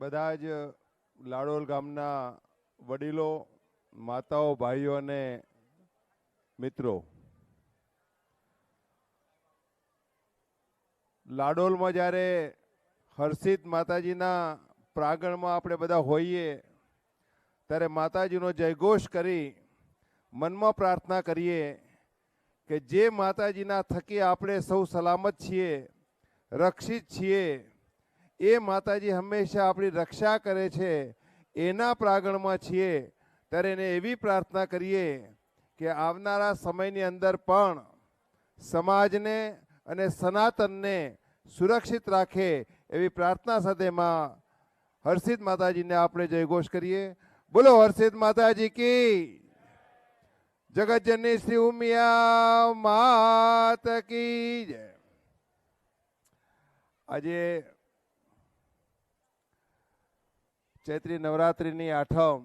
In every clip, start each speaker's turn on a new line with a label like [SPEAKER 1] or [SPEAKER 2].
[SPEAKER 1] બધા જ લાડોલ ગામના વડીલો, માતાઓ, ભાઈઓ અને મિત્રો, લાડોલમાં જ્યારે હર્ષિત માતાજીના પ્રાંગણમાં આપણે બધા હોઈએ, ત્યારે માતાજીનો જયઘોષ કરી મનમાં પ્રાર્થના કરીએ કે જે માતાજીના થકી આપણે સૌ સલામત છીએ, રક્ષિત છીએ એ માતાજી હંમેશા આપણી રક્ષા કરે છે, એના પ્રાગણમાં છીએ, ત્યારે એને એવી પ્રાર્થના કરીએ કે આવનારા સમયની અંદર પણ સમાજને અને સનાતનને સુરક્ષિત રાખે એવી પ્રાર્થના સાથે માં હર્ષિત માતાજીને આપણે જયઘોષ કરીએ. બોલો હર્ષિત માતાજી કી જગતજનની શ્રી ઉમિયા માત કી જય. આજે ચૈત્રી નવરાત્રિની આઠમ,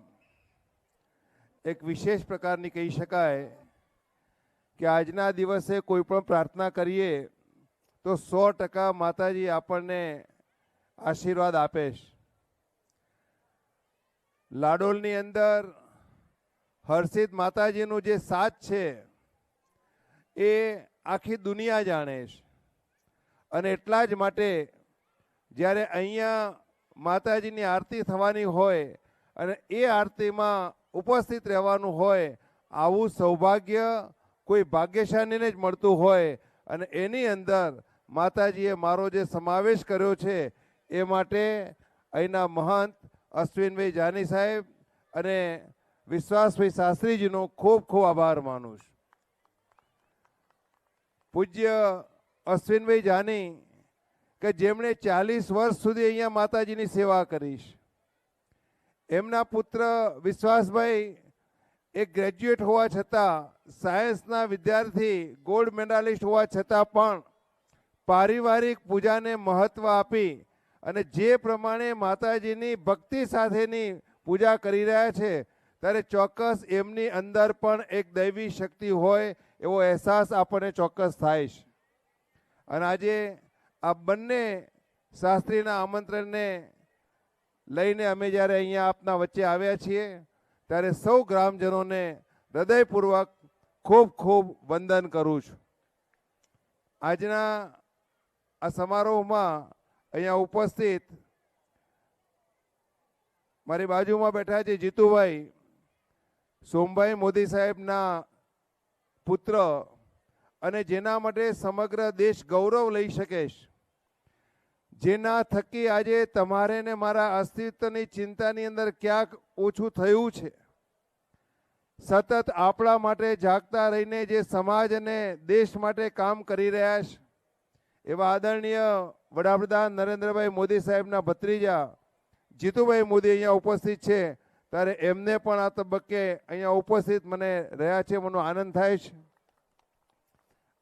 [SPEAKER 1] એક વિશેષ પ્રકારની કહી શકાય કે આજના દિવસે કોઈ પણ પ્રાર્થના કરીએ તો સો ટકા માતાજી આપણને આશીર્વાદ આપે છે. લાડોલની અંદર હર્ષિત માતાજીનું જે સાથ છે એ આખી દુનિયા જાણે છે. અને એટલા જ માટે જ્યારે અહીંયા માતાજીની આરતી થવાની હોય અને એ આરતીમાં ઉપસ્થિત રહેવાનું હોય, આવું સૌભાગ્ય કોઈ ભાગ્યશાળીને જ મળતું હોય અને એની અંદર માતાજીએ મારો જે સમાવેશ કર્યો છે એ માટે અહીંના મહંત અશ્વિનભાઈ જાની સાહેબ અને વિશ્વાસભાઈ શાસ્ત્રીજીનો ખૂબ ખૂબ આભાર માનું છું. પૂજ્ય અશ્વિનભાઈ જાની કે જેમણે ચાલીસ વર્ષ સુધી અહીંયા માતાજીની સેવા કરીશ એમના પુત્ર વિશ્વાસભાઈ એ ગ્રેજ્યુએટ હોવા છતાં સાયન્સના વિદ્યાર્થી ગોલ્ડ મેડાલિસ્ટ હોવા છતાં પણ પારિવારિક પૂજાને મહત્ત્વ આપી અને જે પ્રમાણે માતાજીની ભક્તિ સાથેની પૂજા કરી રહ્યા છે, ત્યારે ચોક્કસ એમની અંદર પણ એક દૈવી શક્તિ હોય એવો અહેસાસ આપણને ચોક્કસ થાય છે. અને આજે આ બંને શાસ્ત્રીના આમંત્રણને લઈને અમે જ્યારે અહીંયા આપના વચ્ચે આવ્યા છીએ, ત્યારે સૌ ગ્રામજનોને હૃદયપૂર્વક ખૂબ ખૂબ વંદન કરું છું. આજના આ સમારોહમાં અહીંયા ઉપસ્થિત મારી બાજુમાં બેઠા છે જીતુભાઈ સોમભાઈ મોદી સાહેબના પુત્ર અને જેના માટે સમગ્ર દેશ ગૌરવ લઈ શકે છે. જેના થકી આજે તમારે ને મારા અસ્તિત્વની ચિંતાની અંદર ક્યાંક ઓછું થયું છે. સતત આપણા માટે જાગતા રહીને જે સમાજ અને દેશ માટે કામ કરી રહ્યા છે. એવા આદરણીય વડાપ્રધાન નરેન્દ્રભાઈ મોદી સાહેબના ભત્રીજા જીતુભાઈ મોદી અહીંયા ઉપસ્થિત છે. ત્યારે એમને પણ આ તબક્કે અહીંયા ઉપસ્થિત મને રહ્યા છે, મને આનંદ થાય છે.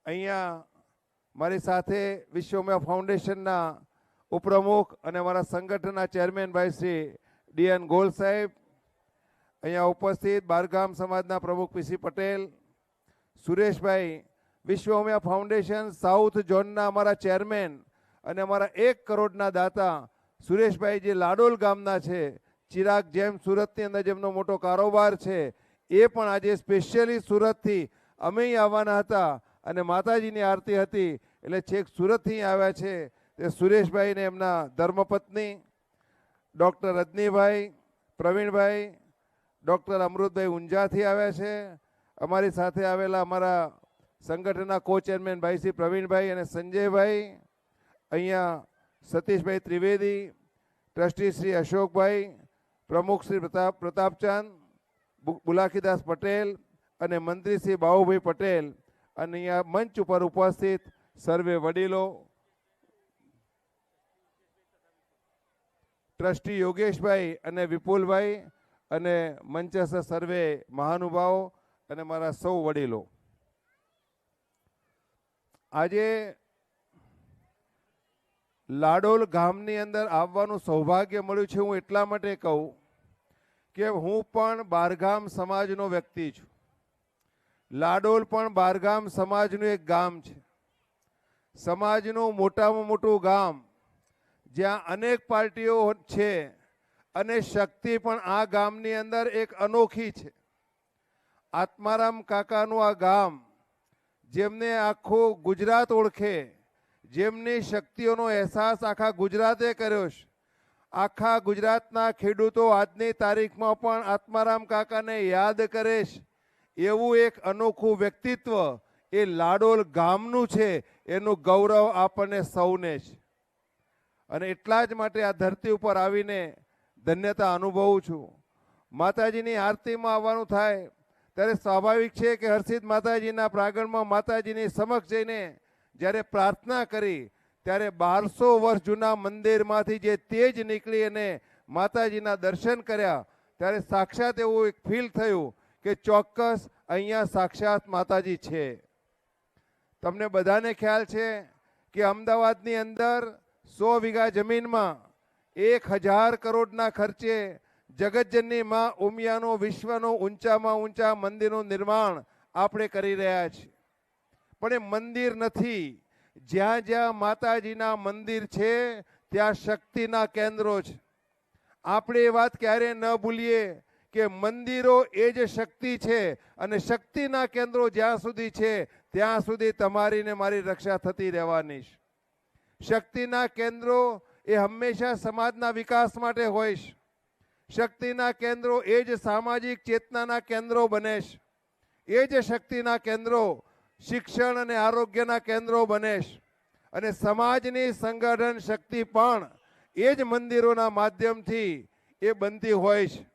[SPEAKER 1] અહીંયા મારી સાથે વિશ્વમય ફાઉન્ડેશનના ઉપપ્રમુખ અને અમારા સંગઠનના ચેરમેન ભાઈ શ્રી ડીએન ગોલ સાહેબ, અહીંયા ઉપસ્થિત બારગામ સમાજના પ્રમુખ પીસી પટેલ, સુરેશભાઈ વિશ્વ ઉમિયા ફાઉન્ડેશન, સાઉથ ઝોનના અમારા ચેરમેન અને અમારા એક કરોડના દાતા સુરેશભાઈ જે લાડોલ ગામના છે, ચિરાગ જેમ સુરતની અંદર જેમનો મોટો કારોબાર છે, એ પણ આજે સ્પેશિયલી સુરતથી અમે આવવાના હતા અને માતાજીની આરતી હતી, એટલે છેક સુરતથી આવ્યા છે. તે સુરેશભાઈ ને એમના ધર્મપત્ની, ડૉક્ટર રજનીભાઈ, પ્રવીણભાઈ, ડૉક્ટર અમૃતભાઈ ઊંઝાથી આવ્યા છે. અમારી સાથે આવેલા અમારા સંગઠનના કો ચેરમેન ભાઈ શ્રી પ્રવીણભાઈ અને સંજયભાઈ, અહીંયા સતીશભાઈ ત્રિવેદી, ટ્રસ્ટી શ્રી અશોકભાઈ, પ્રમુખ શ્રી પ્રતાપ, પ્રતાપચંદ બુલાખીદાસ પટેલ અને મંત્રી શ્રી બાહુભાઈ પટેલ. અને અહીંયા મંચ ઉપર ઉપસ્થિત સર્વે વડીલો ટ્રસ્ટી યોગેશભાઈ અને વિપુલભાઈ અને મંચસ્થ સર્વે મહાનુભાવો અને મારા સૌ વડીલો. આજે લાડોલ ગામની અંદર આવવાનું સૌભાગ્ય મળ્યું છે, હું એટલા માટે કહું કે હું પણ બારગામ સમાજનો વ્યક્તિ છું. લાડોલ પણ બારગામ સમાજનું એક ગામ છે. સમાજનું મોટામાં મોટું ગામ જ્યાં અનેક પાર્ટીઓ છે અને શક્તિ પણ આ ગામની અંદર એક અનોખી છે. આત્મારામ કાકાનું આ ગામ, જેમને આખું ગુજરાત ઓળખે, જેમની શક્તિઓનો અહેસાસ આખા ગુજરાતે કર્યો છે. આખા ગુજરાતના ખેડૂતો આજની તારીખમાં પણ આત્મારામ કાકાને યાદ કરે છે. એવું એક અનોખું વ્યક્તિત્વ એ લાડોલ ગામનું છે. એનું ગૌરવ આપણને સૌને છે. અને એટલા જ માટે આ ધરતી ઉપર આવીને ધન્યતા અનુભવું છું. માતાજીની આરતીમાં આવવાનું થાય, ત્યારે સ્વાભાવિક છે કે હર્ષિત માતાજીના પ્રાંગણમાં માતાજીની સમક્ષ જઈને જ્યારે પ્રાર્થના કરી, ત્યારે બારસો વર્ષ જૂના મંદિરમાંથી જે તેજ નીકળી અને માતાજીના દર્શન કર્યા, ત્યારે સાક્ષાત એવું એક ફીલ થયું કે ચોક્કસ અહીંયા સાક્ષાત માતાજી છે. તમને બધાને ખ્યાલ છે કે અમદાવાદની અંદર સો વીઘા જમીનમાં એક હજાર કરોડના ખર્ચે જગતજનની માં ઉમિયાનું, વિશ્વનું ઊંચામાં ઊંચા મંદિરનું નિર્માણ આપણે કરી રહ્યા છીએ. પણ એ મંદિર નથી. જ્યાં જ્યાં માતાજીના મંદિર છે, ત્યાં શક્તિના કેન્દ્રો છે. આપણે એ વાત ક્યારે ન ભૂલીએ કે મંદિરો એ જ શક્તિ છે અને શક્તિના કેન્દ્રો જ્યાં સુધી છે, ત્યાં સુધી તમારી ને મારી રક્ષા થતી રહેવાની છે. શક્તિના કેન્દ્રો એ હંમેશા સમાજના વિકાસ માટે હોય શક્તિના કેન્દ્રો એ જ સામાજિક ચેતનાના કેન્દ્રો બને છે. એ જ શક્તિના કેન્દ્રો શિક્ષણ અને આરોગ્યના કેન્દ્રો બને છે. અને સમાજની સંગઠન શક્તિ પણ એ જ મંદિરોના માધ્યમથી એ બનતી હોય છે.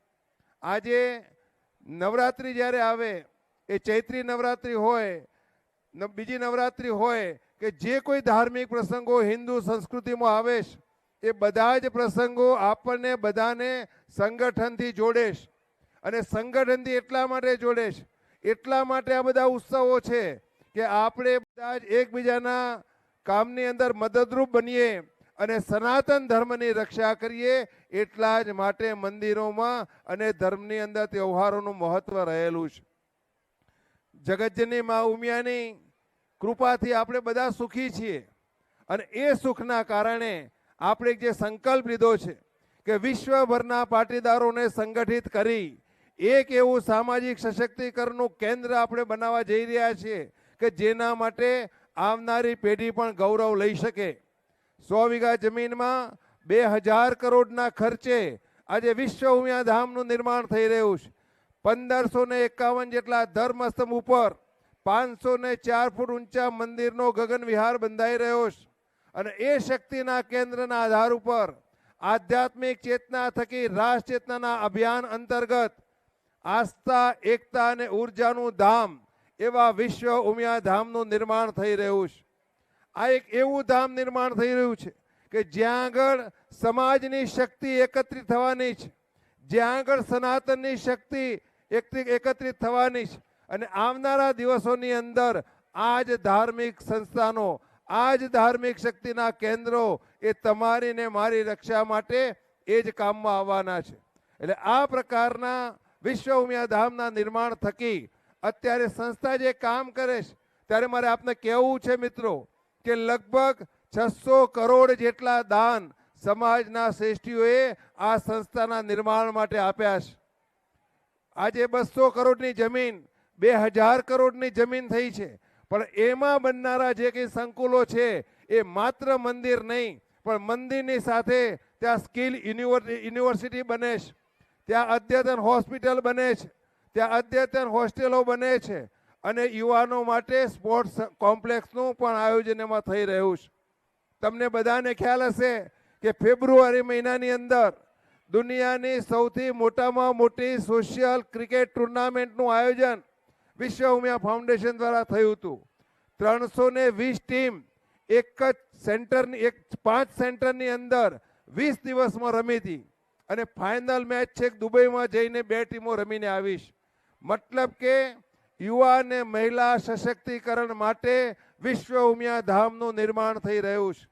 [SPEAKER 1] આજે નવરાત્રિ જ્યારે આવે, એ ચૈત્રી નવરાત્રિ હોય બીજી નવરાત્રિ હોય કે જે કોઈ ધાર્મિક પ્રસંગો, હિન્દુ સંસ્કૃતિમાં આવે છે, એ બધા જ પ્રસંગો આપણને બધાને સંગઠનથી જોડેશ અને સંગઠનથી એટલા માટે જોડેશ એટલા માટે આ બધા ઉત્સવો છે કે આપણે બધા જ એકબીજાના કામની અંદર મદદરૂપ બનીએ અને સનાતન ધર્મની રક્ષા કરીએ એટલા જ માટે મંદિરોમાં અને ધર્મની અંદર તહેવારોનું મહત્વ રહેલું છે. જગતજનની મા ઉમિયાની કૃપાથી આપણે બધા સુખી છીએ. અને એ સુખના કારણે આપણે જે સંકલ્પ લીધો છે કે વિશ્વભરના પાટીદારોને સંગઠિત કરી એક એવું સામાજિક સશક્તિકરણનું કેન્દ્ર આપણે બનાવવા જઈ રહ્યા છીએ કે જેના માટે આવનારી પેઢી પણ ગૌરવ લઈ શકે. સો વીઘા જમીનમાં બે હજાર કરોડના ખર્ચે આજે વિશ્વ ઉમિયા ધામનું નિર્માણ થઈ રહ્યું છે. પંદરસો ને એકાવન જેટલા ધર્મસ્તંભ ઉપર પાંચસો ને ચાર ફૂટ ઊંચા મંદિરનો ગગન વિહાર બંધાઈ રહ્યો છે. અને એ શક્તિના કેન્દ્રના આધાર ઉપર આધ્યાત્મિક ચેતના થકી રાષ્ટ્ર ચેતનાના અભિયાન અંતર્ગત આસ્થા, એકતા અને ઉર્જાનું ધામ એવા વિશ્વ ઉમિયા ધામનું નિર્માણ થઈ રહ્યું છે. આ એક એવું ધામ નિર્માણ થઈ રહ્યું છે કે જ્યાં આગળ સમાજની શક્તિ એકત્રિત થવાની છે. જ્યાં આગળ સનાતનની શક્તિ એકત્રિ- એકત્રિત થવાની છે. અને આવનારા દિવસોની અંદર આ જ ધાર્મિક સંસ્થાનો આ જ ધાર્મિક શક્તિના કેન્દ્રો એ તમારી ને મારી રક્ષા માટે એ જ કામમાં આવવાના છે. એટલે આ પ્રકારના વિશ્વ ઉમિયા ધામના નિર્માણ થકી અત્યારે સંસ્થા જે કામ કરે છે, ત્યારે મારે આપને કહેવું છે મિત્રો કે લગભગ છસો કરોડ જેટલા દાન સમાજના શ્રેષ્ઠીઓએ આ સંસ્થાના નિર્માણ માટે આપ્યા છે. આજે બસો કરોડની જમીન બે હજાર કરોડની જમીન થઈ છે. પણ એમાં બનનારા જે કંઈ સંકુલો છે, એ માત્ર મંદિર નહીં, પણ મંદિરની સાથે ત્યાં સ્કિલ યુનિવર્સિટી બને છે. ત્યાં અદ્યતન હોસ્પિટલ બને છે. ત્યાં અદ્યતન હોસ્ટેલો બને છે. અને યુવાનો માટે સ્પોર્ટ્સ કોમ્પ્લેક્સનું પણ આયોજન એમાં થઈ રહ્યું છે. તમને બધાને ખ્યાલ હશે કે ફેબ્રુઆરી મહિનાની અંદર દુનિયાની સૌથી મોટામાં મોટી સોશિયલ ક્રિકેટ ટુર્નામેન્ટનું આયોજન વિશ્વ ઉમિયા ફાઉન્ડેશન દ્વારા થયું હતું. ત્રણસો ને વીસ ટીમ એક જ સેન્ટરની એક પાંચ સેન્ટરની અંદર વીસ દિવસમાં રમી હતી. અને ફાઇનલ મેચ છે, દુબઈમાં જઈને બે ટીમો રમીને આવીશ. મતલબ કે યુવા અને મહિલા સશક્તિકરણ માટે વિશ્વ ઉમિયા ધામનું નિર્માણ થઈ રહ્યું છે.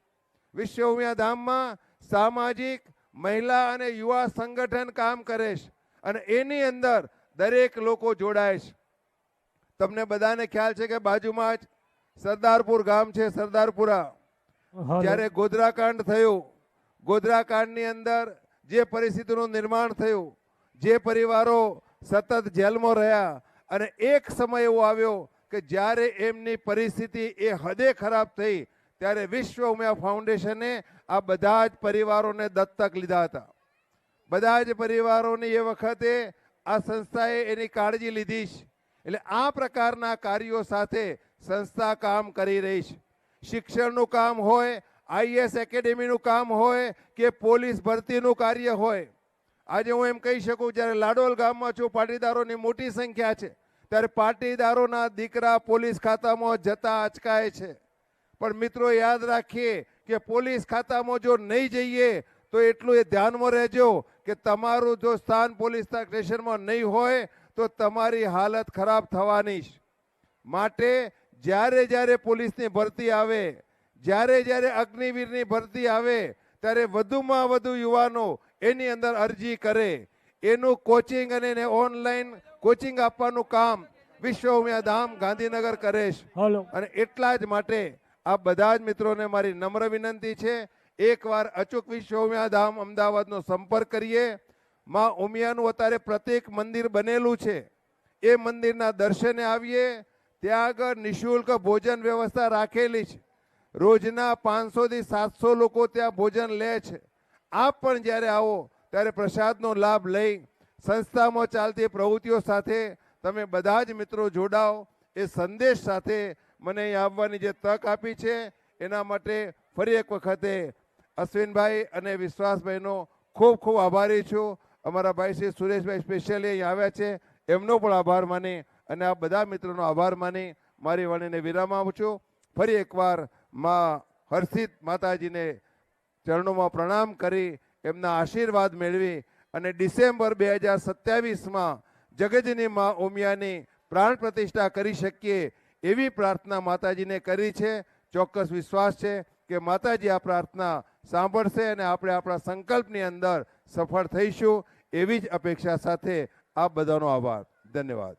[SPEAKER 1] વિશ્વ ઉમિયા ધામમાં સામાજિક, મહિલા અને યુવા સંગઠન કામ કરે છે. અને એની અંદર દરેક લોકો જોડાય છે. તમને બધાને ખ્યાલ છે કે બાજુમાં જ સરદારપુર ગામ છે સરદારપુરા. જ્યારે ગોધરાકાંડ થયું ગોધરાકાંડની અંદર જે પરિસ્થિતિનું નિર્માણ થયું જે પરિવારો સતત જેલમાં રહ્યા અને એક સમય એવો આવ્યો કે જ્યારે એમની પરિસ્થિતિ એ હદે ખરાબ થઈ ત્યારે વિશ્વ ઉમિયા ફાઉન્ડેશને આ બધા જ પરિવારોને દત્તક લીધા હતા. બધા જ પરિવારોની એ વખતે આ સંસ્થાએ એની કાળજી લીધી છે. એટલે આ પ્રકારના કાર્યો સાથે સંસ્થા કામ કરી રહી છે. શિક્ષણનું કામ હોય આઈએસ એકેડેમીનું કામ હોય કે પોલીસ ભરતીનું કાર્ય હોય. આજે હું એમ કહી શકું, જ્યારે લાડોલ ગામમાં છું, પાટીદારોની મોટી સંખ્યા છે, ત્યારે પાટીદારોના દીકરા પોલીસ ખાતામાં જતા અચકાય છે. પણ મિત્રો, યાદ રાખીએ કે પોલીસ ખાતામાં જો નહીં જઈએ, તો એટલું એ ધ્યાનમાં રહેજો કે તમારું જો સ્થાન પોલીસ સ્ટેશનમાં નહીં હોય તો તમારી હાલત ખરાબ થવાની જ. માટે જ્યારે જ્યારે પોલીસની ભરતી આવે જ્યારે જ્યારે અગ્નિવીરની ભરતી આવે ત્યારે વધુમાં વધુ યુવાનો એની અંદર અરજી કરે. એનું કોચિંગ અને એને ઓનલાઈન કોચિંગ આપવાનું કામ વિશ્વ ઉમિયા ધામ ગાંધીનગર કરે છે. અને એટલા જ માટે આ બધા જ મિત્રોને મારી નમ્ર વિનંતી છે. એકવાર અચૂક વિશ્વ ઉમિયા ધામ અમદાવાદનો સંપર્ક કરીએ. માં ઉમિયાનું અત્યારે પ્રત્યેક મંદિર બનેલું છે. એ મંદિરના દર્શને આવીએ, ત્યાં આગળ નિઃશુલ્ક ભોજન વ્યવસ્થા રાખેલી છે. રોજના પાંચસોથી સાતસો લોકો ત્યાં ભોજન લે છે. આપ પણ જ્યારે આવો, ત્યારે પ્રસાદનો લાભ લઈ, સંસ્થામાં ચાલતી પ્રવૃત્તિઓ સાથે તમે બધા જ મિત્રો જોડાઓ. એ સંદેશ સાથે મને અહીં આવવાની જે તક આપી છે, એના માટે ફરી એક વખતે અશ્વિનભાઈ અને વિશ્વાસભાઈનો ખૂબ ખૂબ આભારી છું. અમારા ભાઈ શ્રી સુરેશભાઈ સ્પેશિયલી અહીં આવ્યા છે. એમનો પણ આભાર માની અને આ બધા મિત્રોનો આભાર માની મારી વાણીને વિરામ આપું છું. ફરી એકવારમાં હર્ષિત માતાજીને ચરણોમાં પ્રણામ કરી, એમના આશીર્વાદ મેળવી અને ડિસેમ્બર બે હજાર સત્યાવીસમાં જગજની મા ઉમિયાની પ્રાણ પ્રતિષ્ઠા કરી શકીએ એવી પ્રાર્થના માતાજીને કરી છે. ચોક્કસ વિશ્વાસ છે કે માતાજી આ પ્રાર્થના સાંભળશે અને આપણે આપણા સંકલ્પની અંદર સફળ થઈશું. એવી જ અપેક્ષા સાથે આપ બધાનો આભાર. ધન્યવાદ.